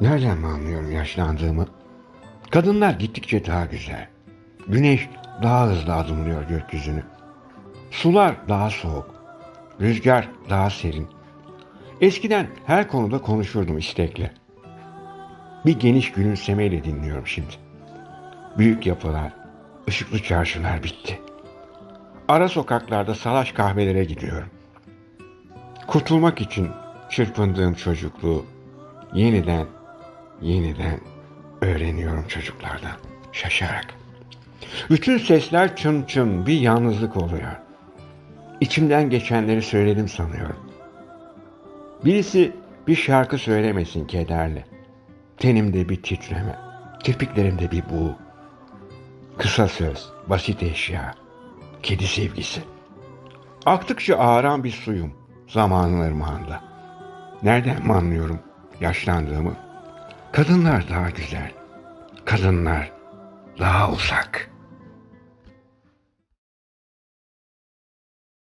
Nereden mi anlıyorum yaşlandığımı? Kadınlar gittikçe daha güzel. Güneş daha hızlı adımlıyor gökyüzünü. Sular daha soğuk. Rüzgar daha serin. Eskiden her konuda konuşurdum istekle. Bir geniş gülümsemeyle dinliyorum şimdi. Büyük yapılar, ışıklı çarşılar bitti. Ara sokaklarda salaş kahvelere gidiyorum. Kurtulmak için çırpındığım çocukluğu yeniden, yeniden öğreniyorum çocuklardan şaşarak. Bütün sesler çın çın bir yalnızlık oluyor. İçimden geçenleri söyledim sanıyorum. Birisi bir şarkı söylemesin kederle. Tenimde bir titreme, kirpiklerimde bir buğu. Kısa söz, basit eşya, kedi sevgisi. Aktıkça ağıran bir suyum zamanın ırmağında. Nereden anlıyorum yaşlandığımı? Kadınlar daha güzel, kadınlar daha uzak.''